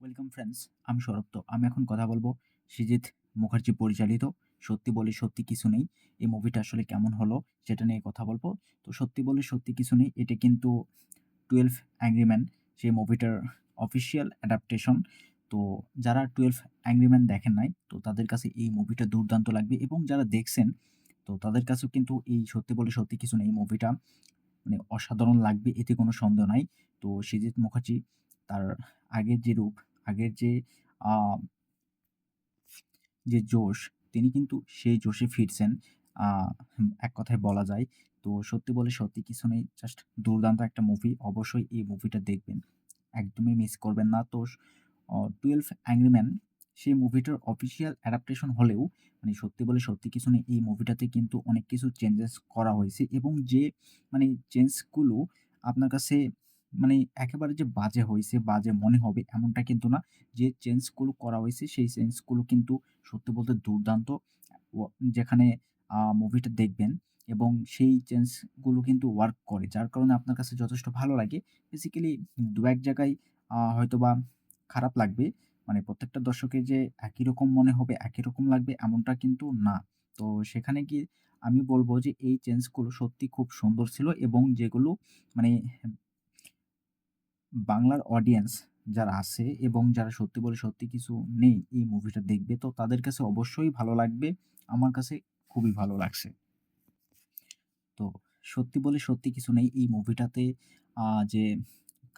Welcome friends আমি সৌরভ তো আমি এখন কথা বলব সৃজিত মুখার্জি পরিচালিত। সত্যি বলে সত্যি কিছু নেই। এই মুভিটা আসলে কেমন হলো সেটা নিয়ে কথা বলব। তো সত্যি বলে সত্যি কিছু নেই, এটা কিন্তু টুয়েলভ অ্যাংরিম্যান সেই মুভিটার অফিসিয়াল অ্যাডাপ্টেশন তো যারা টুয়েলভ অ্যাংরিম্যান দেখেন নাই, তো তাদের কাছে এই মুভিটা দুর্দান্ত লাগবে এবং যারা দেখছেন, তো তাদের কাছেও কিন্তু এই সত্যি বলে সত্যি কিছু নেই মুভিটা মানে অসাধারণ লাগবে, এতে কোনো সন্দেহ নাই। তো সৃজিত মুখার্জি তার আগের যে রূপ আগের যে যে জোশ, তিনি কিন্তু সেই জোশে ফিরছেন। এক কথায় বলা যায়। তো সত্যি বলে সত্যি কিছু নেই। জাস্ট দুর্দান্ত একটা মুভি। অবশ্যই এই মুভিটা দেখবেন। একদমই মিস করবেন না। তো 'টুয়েলভ অ্যাংরি ম্যান' সেই মুভিটার অফিসিয়াল অ্যাডাপ্টেশন হলেও মানে সত্যি বলে সত্যি কিছু নেই। এই মুভিটাতে কিন্তু অনেক কিছু চেঞ্জেস করা হয়েছে এবং যে মানে চেঞ্জগুলো আপনার কাছে মানে একেবারে যে বাজে হয়েছে বাজে মনে হবে এমনটা কিন্তু না। যে চেঞ্জগুলো করা হয়েছে সেই চেঞ্জগুলো কিন্তু সত্যি বলতে দুর্দান্ত। যেখানে মুভিটা দেখবেন এবং সেই চেঞ্জগুলো কিন্তু ওয়ার্ক করে। যার কারণে আপনার কাছে যথেষ্ট ভালো লাগে। বেসিক্যালি ২-১ জায়গায় আ হয়তোবা খারাপ লাগবে। মানে প্রত্যেকটা দর্শকের যে একই রকম মনে হবে, একই রকম লাগবে এমনটা কিন্তু না। তো সেখানে গিয়ে আমি বলব যে এই চেঞ্জগুলো সত্যি খুব সুন্দর ছিল এবং যেগুলো মানে বাংলার অডিয়েন্স যারা আছে এবং যারা সত্যি বলে সত্যি কিছু নেই এই মুভিটা দেখবে তো তাদের কাছে অবশ্যই ভালো লাগবে। আমার কাছে খুবই ভালো লাগছে। তো সত্যি বলে সত্যি কিছু নেই এই মুভিটাতে যে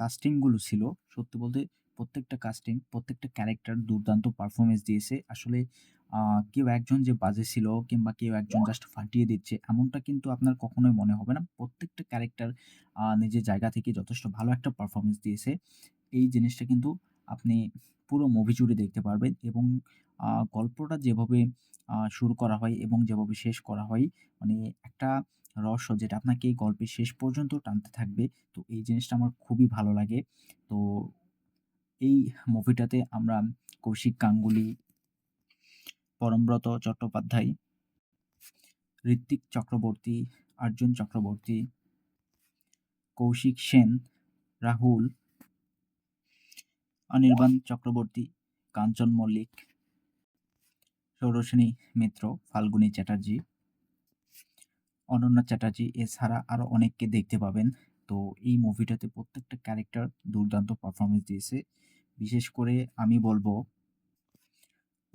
কাস্টিংগুলো ছিল সত্যি বলতে প্রত্যেকটা কাস্টিং, প্রত্যেকটা ক্যারেক্টার দুর্দান্ত পারফরমেন্স দিয়েছে। আসলে কেউ একজন যে বাজে ছিল কিংবা কেউ একজন জাস্ট ফাটিয়ে দিচ্ছে এমনটা কিন্তু আপনার কখনোই মনে হবে না। প্রত্যেকটা ক্যারেক্টার নিজের জায়গা থেকে যথেষ্ট ভালো একটা পারফরমেন্স দিয়েছে। এই জিনিসটা কিন্তু আপনি পুরো মুভি জুড়ে দেখতে পারবেন এবং গল্পটা যেভাবে শুরু করা হয় এবং যেভাবে শেষ করা হয় মানে একটা রহস্য যেটা আপনাকে এই গল্পের শেষ পর্যন্ত টানতে থাকবে। তো এই জিনিসটা আমার খুবই ভালো লাগে। তো এই মুভিটাতে আমরা কৌশিক গাঙ্গুলি, পরমব্রত চট্টোপাধ্যায়, ঋত্বিক চক্রবর্তী, আর্জুন চক্রবর্তী, কৌশিক সেন, রাহুল, অনির্বাণ চক্রবর্তী, কাঞ্চন মল্লিক, সৌরসেনী মিত্র, ফাল্গুনী চ্যাটার্জী, অনন্যা চ্যাটার্জী এছাড়া আরও অনেককে দেখতে পাবেন। তো এই মুভিটাতে প্রত্যেকটা ক্যারেক্টার দুর্দান্ত পারফরমেন্স দিয়েছে। বিশেষ করে আমি বলব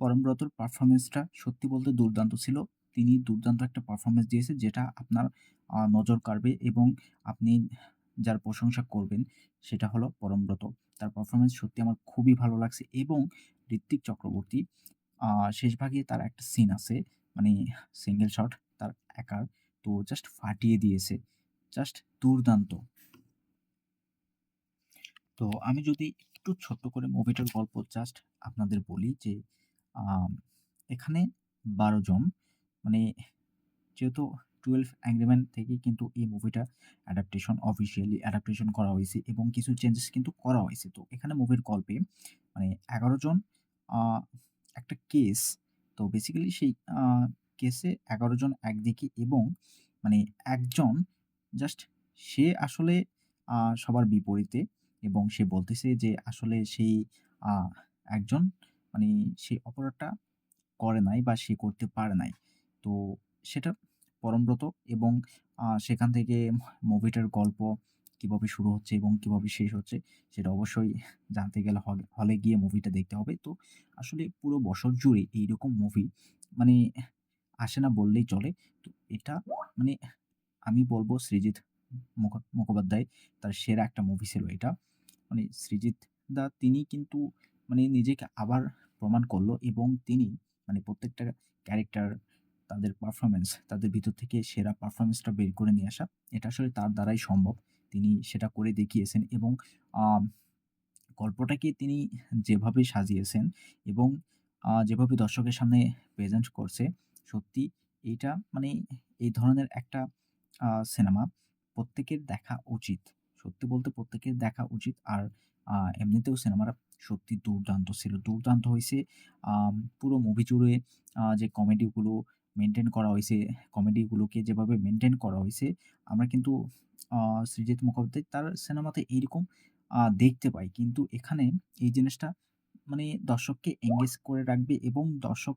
পরমব্রতর পারফরমেন্সটা সত্যি বলতে দুর্দান্ত ছিল। তিনি দুর্দান্ত একটা পারফরমেন্স দিয়েছে যেটা আপনার নজর কাড়বে এবং আপনি যার প্রশংসা করবেন সেটা হলো পরমব্রত। তার পারফরমেন্স সত্যি আমার খুবই ভালো লাগছে এবং ঋত্বিক চক্রবর্তী শেষভাগে তার একটা সিন আছে মানে সিঙ্গেল শট তার একার, তো জাস্ট ফাটিয়ে দিয়েছে। জাস্ট দুর্দান্ত। তো আমি যদি একটু ছোট্ট করে মুভিটার গল্প জাস্ট আপনাদের বলি যে এখানে ১২ জন। মানে যেহেতু 'টুয়েলভ অ্যাংরি থেকে কিন্তু এই মুভিটা অ্যাডাপ্টেশন অফিসিয়ালি অ্যাডাপ্টেশন করা হয়েছে এবং কিছু চেঞ্জেস কিন্তু করা হয়েছে। তো এখানে মুভির গল্পে মানে ১১ জন একটা কেস তো বেসিক্যালি সেই কেসে ১১ জন একদিকে এবং মানে একজন জাস্ট সে আসলে সবার বিপরীতে এবং সে বলতেছে যে আসলে সেই একজন মানে সে অপরাধটা করে নাই বা সে করতে পারে নাই। তো সেটা পরমব্রত এবং সেখান থেকে মুভিটার গল্প কীভাবে শুরু হচ্ছে এবং কীভাবে শেষ হচ্ছে সেটা অবশ্যই জানতে গেলে হলে গিয়ে মুভিটা দেখতে হবে। তো আসলে পুরো বছর জুড়ে এইরকম মুভি মানে আসে না বললেই চলে। তো এটা মানে আমি বলব মুখো, মুখোপাধ্যায় তার সেরা একটা মুভি ছিল এটা। মানে সৃজিত দা তিনি কিন্তু মানে নিজেকে আবার প্রমাণ করল এবং তিনি মানে প্রত্যেকটা ক্যারেক্টার তাদের পারফরমেন্স তাদের ভিতর থেকে সেরা পারফরমেন্সটা বের করে নিয়ে আসা এটা আসলে তার দ্বারাই সম্ভব। তিনি সেটা করে দেখিয়েছেন এবং গল্পটাকে তিনি যেভাবে সাজিয়েছেন এবং যেভাবে দর্শকের সামনে প্রেজেন্ট করছে, সত্যি এইটা মানে এই ধরনের একটা সিনেমা প্রত্যেকের দেখা উচিত। সত্যি বলতে প্রত্যেকের দেখা উচিত। আর এমনিতেও সিনেমাটা সত্যি দুর্দান্ত ছিল। দুর্দান্ত হয়েছে পুরো মুভি জুড়ে যে কমেডিগুলো মেনটেন করা হয়েছে কমেডিগুলোকে যেভাবে মেনটেন করা হয়েছে আমরা কিন্তু সৃজিত মুখোপাধ্যায় তার সিনেমাতে এইরকম দেখতে পাই। কিন্তু এখানে এই জিনিসটা মানে দর্শককে এঙ্গেজ করে রাখবে এবং দর্শক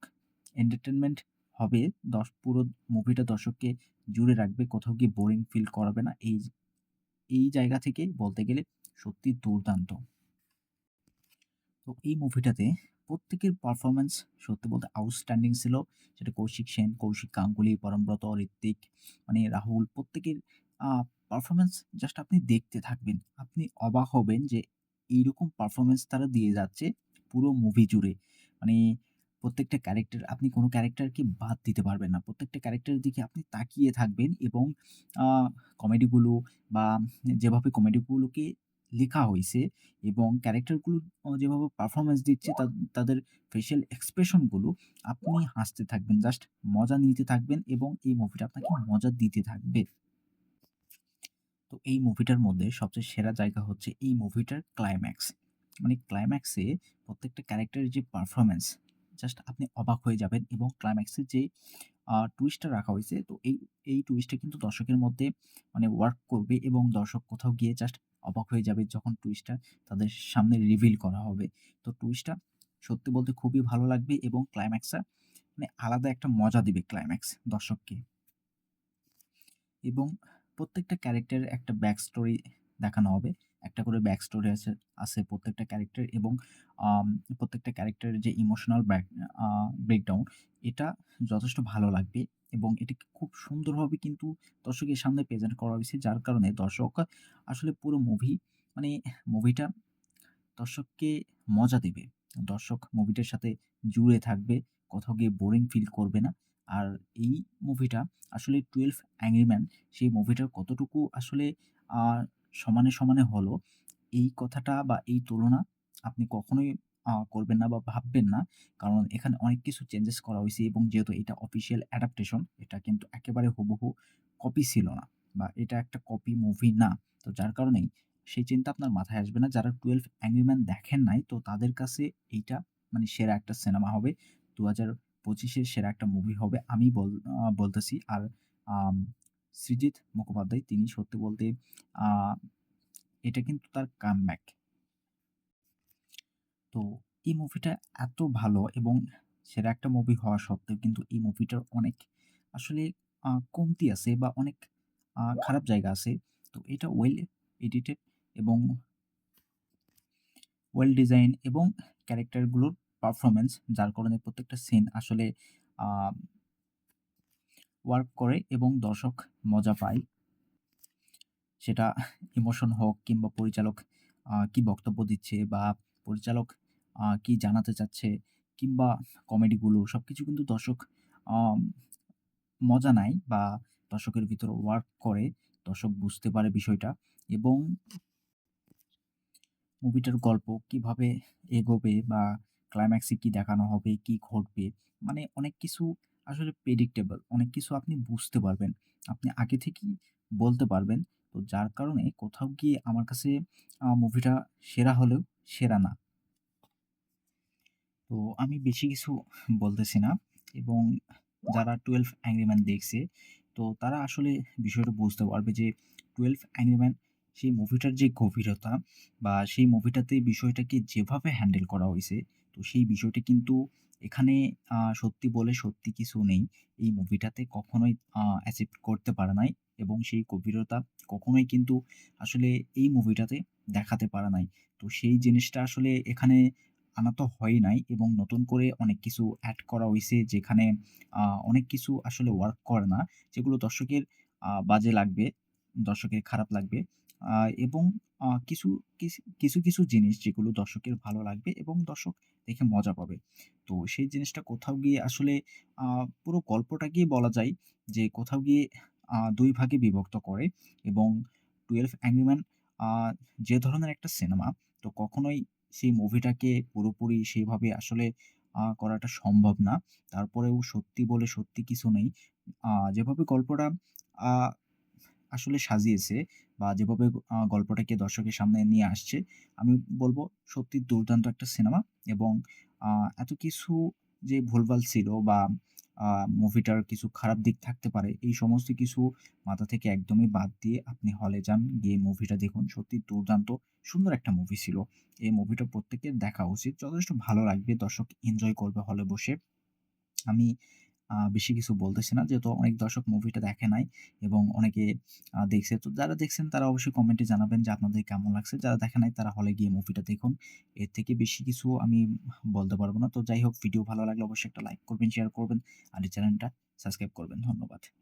এন্টারটেনমেন্ট হবে। দশ, পুরো মুভিটা দর্শককে জুড়ে রাখবে। কোথাও গিয়ে বোরিং ফিল করাবে না। এই এই জায়গা থেকে বলতে গেলে সত্যি দুর্দান্ত। তো এই মুভিটাতে প্রত্যেকের পারফরম্যান্স সত্যি বলতে আউটস্ট্যান্ডিং ছিল। সেটা কৌশিক সেন, কৌশিক গাঙ্গুলি, পরমব্রত, ঋত্বিক মানে রাহুল প্রত্যেকের পারফরমেন্স জাস্ট আপনি দেখতে থাকবেন। আপনি অবাক হবেন যে এইরকম পারফরম্যান্স তারা দিয়ে যাচ্ছে পুরো মুভি জুড়ে। মানে প্রত্যেকটা ক্যারেক্টার আপনি কোনো ক্যারেক্টারকে বাদ দিতে পারবেন না। প্রত্যেকটা ক্যারেক্টারের দিকে আপনি তাকিয়ে থাকবেন এবং কমেডিগুলো বা যেভাবে কমেডিগুলোকে লেখা হয়েছে এবং ক্যারেক্টারগুলো যেভাবে পারফরমেন্স দিচ্ছে তাদের ফেসিয়াল এক্সপ্রেশনগুলো আপনি হাসতে থাকবেন। জাস্ট মজা নিতে থাকবেন এবং এই মুভিটা আপনাকে মজা দিতে থাকবে। তো এই মুভিটার মধ্যে সবচেয়ে সেরা জায়গা হচ্ছে এই মুভিটার ক্লাইম্যাক্স। মানে ক্লাইম্যাক্সে প্রত্যেকটা ক্যারেক্টারের যে পারফরম্যান্স জাস্ট আপনি অবাক হয়ে যাবেন এবং ক্লাইম্যাক্সের যে টুইস্টটা রাখা হইছে তো এই, এই টুইস্টটা কিন্তু দর্শকের মধ্যে মানে ওয়ার্ক করবে এবং দর্শক কোথাও গিয়ে জাস্ট অবাক হয়ে যাবে যখন টুইস্টটা তাদের সামনে রিভিল করা হবে। তো টুইস্টটা সত্যি বলতে খুবই ভালো লাগবে এবং ক্লাইম্যাক্সটা মানে আলাদা একটা মজা দিবে ক্লাইম্যাক্স দর্শককে। এবং প্রত্যেকটা ক্যারেক্টারের একটা ব্যাক স্টোরি দেখানো হবে। একটা করে ব্যাক স্টোরি আছে আছে প্রত্যেকটা ক্যারেক্টার এবং প্রত্যেকটা ক্যারেক্টারের যে ইমোশনাল ব্যাক ব্রেকডাউন এটা যথেষ্ট ভালো লাগবে এবং এটিকে খুব সুন্দরভাবে কিন্তু দর্শকের সামনে প্রেজেন্ট করা হয়েছে। যার কারণে দর্শক আসলে পুরো মুভি মানে মুভিটা দর্শককে মজা দেবে। দর্শক মুভিটার সাথে জুড়ে থাকবে। কোথাও গিয়ে বোরিং ফিল করবে না। আর এই মুভিটা আসলে 'টুয়েলভ অ্যাংরি ম্যান' সেই মুভিটার কতটুকু আসলে সমানে, সমানে হলো এই কথাটা বা এই তুলনা আপনি কখনোই করবেন না বা ভাববেন না। কারণ এখানে অনেক কিছু চেঞ্জেস করা হইছে এবং যেহেতু এটা অফিসিয়াল অ্যাডাপ্টেশন এটা কিন্তু একেবারে হুবহু কপি ছিল না বা এটা একটা কপি মুভি না। তো যার কারণেই সেই চিন্তা আপনার মাথায় আসবে না। যারা 'টুয়েলভ অ্যাংরি ম্যান' দেখেন নাই তো তাদের কাছে এইটা মানে সেরা একটা সিনেমা হবে। ২০২৫ এর সেরা একটা মুভি হবে আমি বল বলতেছি। আর সৃজিত মুখোপাধ্যায়, তিনি সত্যি বলতে এটা কিন্তু তার কামব্যাক। তো এই মুভিটা এত ভালো এবং সেরা একটা মুভি হওয়া সত্ত্বেও কিন্তু এই মুভিটার অনেক আসলে কমতি আছে বা অনেক খারাপ জায়গা আছে। তো এটা ওয়েল এডিটেড এবং ওয়েল ডিজাইন এবং ক্যারেক্টারগুলোর পারফরম্যান্স যার কারণে প্রত্যেকটা সিন আসলে ওয়ার্ক করে এবং দর্শক মজা পায়। সেটা ইমোশন হোক কিংবা পরিচালক কি বক্তব্য দিচ্ছে বা পরিচালক কি জানাতে চাচ্ছে কিংবা কমেডিগুলো সব কিছু কিন্তু দর্শক মজা নেয় বা দর্শকের ভিতরে ওয়ার্ক করে। দর্শক বুঝতে পারে বিষয়টা এবং মুভিটার গল্প কীভাবে এগোবে বা ক্লাইম্যাক্সে কি দেখানো হবে, কি ঘটবে মানে অনেক কিছু আসলে প্রেডিক্টেবল অনেক কিছু আপনি বুঝতে পারবেন। আপনি আগে থেকেই বলতে পারবেন। তো যার কারণে কোথাও গিয়ে আমার কাছে মুভিটা সেরা হলেও সেরা না। তো আমি বেশি কিছু বলতেছি না এবং যারা 'টুয়েলভ অ্যাংরি ম্যান' দেখছে, তো তারা আসলে বিষয়টা বুঝতে পারবে যে 'টুয়েলভ অ্যাংরি ম্যান' সেই মুভিটার যে গভীরতা বা সেই মুভিটাতে বিষয়টাকে যেভাবে হ্যান্ডেল করা হয়েছে তো সেই বিষয়টা কিন্তু এখানে সত্যি বলে সত্যি কিছু নেই। এই মুভিটাতে কখনোই অ্যাচিভ করতে পারে নাই এবং সেই গভীরতা কখনোই কিন্তু আসলে এই মুভিটাতে দেখাতে পারে নাই। তো সেই জিনিসটা আসলে এখানে আনা তো হয়ই নাই এবং নতুন করে অনেক কিছু অ্যাড করা হয়েছে যেখানে অনেক কিছু আসলে ওয়ার্ক করে না। যেগুলো দর্শকের বাজে লাগবে, দর্শকের খারাপ লাগবে। এবং কিছু, কিছু, কিছু জিনিস যেগুলো দর্শকের ভালো লাগবে এবং দর্শক দেখে মজা পাবে। তো সেই জিনিসটা কোথাও গিয়ে আসলে পুরো গল্পটাকেই বলা যায় যে কোথাও গিয়ে দুই ভাগে বিভক্ত করে এবং 'টুয়েলভ অ্যাংরিম্যান যে ধরনের একটা সিনেমা তো কখনোই সেই মুভিটাকে পুরোপুরি সেভাবে আসলে করাটা সম্ভব না। তারপরেও সত্যি বলে সত্যি কিছু নেই। যেভাবে গল্পটা আসলে সাজিয়েছে বা যেভাবে গল্পটাকে দর্শকের সামনে নিয়ে আসছে, আমি বলব সত্যি দুর্দান্ত একটা সিনেমা এবং এত কিছু যে ভুলভাল ছিল বা মুভিটার কিছু খারাপ দিক থাকতে পারে। এই সমস্ত কিছু মাথা থেকে একদমই বাদ দিয়ে আপনি হলে যান, গিয়ে মুভিটা দেখুন। সত্যি দুর্দান্ত সুন্দর একটা মুভি ছিল। এই মুভিটা প্রত্যেকের দেখা উচিত। যথেষ্ট ভালো লাগবে। দর্শক এনজয় করবে হলে বসে। আমি বেশি কিছু বলতেছি না। যেহেতু অনেক দর্শক মুভিটা দেখে নাই এবং অনেকে দেখছে। তো যারা দেখছেন তারা অবশ্যই কমেন্টে জানাবেন যে আপনাদের কেমন লাগছে। যারা দেখে নাই তারা হলে গিয়ে মুভিটা দেখুন। এর থেকে বেশি কিছু আমি বলতে পারব না। তো যাই হোক ভিডিও ভালো লাগলে অবশ্যই একটা লাইক করবেন, শেয়ার করবেন আর এই চ্যানেলটা সাবস্ক্রাইব করবেন। ধন্যবাদ।